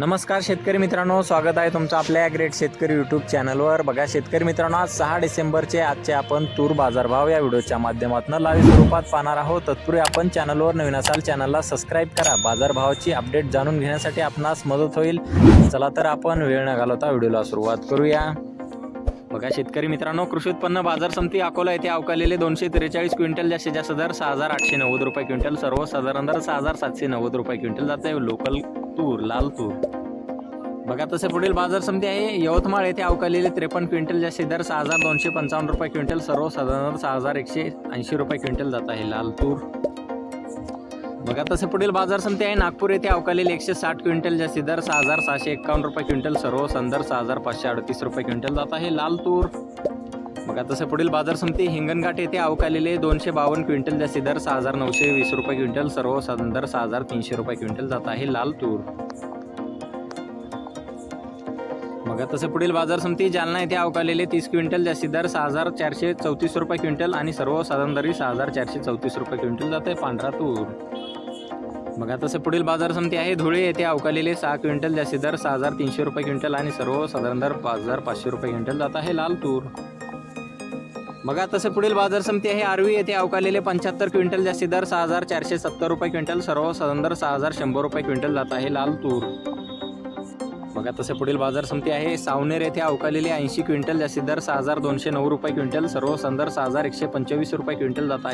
नमस्कार शेतकरी मित्रांनो स्वागत आहे तुमचं आपल्या ग्रेट शेतकरी यूट्यूब चॅनलवर बघा शेतकरी मित्रांनो आज सहा डिसेंबरचे आजचे आपण तूर बाजारभाव या व्हिडिओच्या माध्यमातून लाईव्ह स्वरूपात पाहणार आहोत. तत्पूर्वी आपण चॅनलवर नवीन असाल चॅनलला सबस्क्राईब करा. बाजारभावाची अपडेट जाणून घेण्यासाठी आपणास मदत होईल. चला तर आपण वेळ न घालवता व्हिडिओला सुरुवात करूया. बघा शेतकरी मित्रांनो कृषी उत्पन्न बाजार समिती अकोला येथे अवकालेले दोनशे त्रेचाळीस क्विंटल जास्तीत जास्त दर सहा हजार आठशे नव्वद रुपये क्विंटल सर्वसाधारण दर सहा हजार सातशे नव्वद रुपये क्विंटल जाते. लोकल तूर लाल तूर बघा तसे पुढील बाजार समिती आहे. यवतमाळ येथे अवकालेले त्रेपन्न क्विंटल जास्त दर सहा हजार दोनशे पंचावन्न रुपये क्विंटल सर्वसाधारण सहा हजार एकशे ऐंशी रुपये क्विंटल जात आहे लाल तूर बघा तसे पुढील बाजार समिती आहे. नागपूर येथे अवकालेले एकशे साठ क्विंटल जास्ती दर सहा हजार सहाशे एक्कावन्न रुपये क्विंटल सर्व संदर सहा हजार पाचशे अडतीस रुपये क्विंटल जात आहे लाल तूर बघा तसे पुढील बाजार समिती हिंगणघाट येथे अवकालेले दोनशे बावन्न क्विंटल जास्ती दर सहा हजार नऊशे वीस रुपये क्विंटल. सर्वसाधारण दर सहा हजार तीनशे रुपये क्विंटल जात आहे लाल तूर. मग तसे पुढील बाजार समिती जालना येथे अवकालेले तीस क्विंटल जास्ती दर सहा हजार चारशे चौतीस रुपये क्विंटल आणि सर्वसाधारण दरी सहा हजार चारशे चौतीस रुपये क्विंटल जात आहे पांढरा तूर. बघा तसे पुढील बाजार समिती आहे. धुळे येथे अवकालेले सहा क्विंटल जास्ती दर सहा हजार तीनशे रुपये क्विंटल आणि सर्वसाधारण दर पाच हजार पाचशे रुपये क्विंटल जात आहे लाल तूर. बघा तसे पुढील बाजार समिती आहे. आरवी येथे अवकालेले पंच्याहत्तर क्विंटल जास्ती दर सहा हजार चारशे सत्तर रुपये क्विंटल सर्व सदर सहा हजार शंभर रुपये क्विंटल जात आहे लाल तूर. बघा तसे पुढील बाजार समिती आहे. सावनेर येथे अवकालेले ऐंशी क्विंटल जास्तीत दर सहा हजार दोनशे नऊ रुपये क्विंटल सर्व सदर सहा हजार एकशे पंचवीस रुपये क्विंटल जात आहे.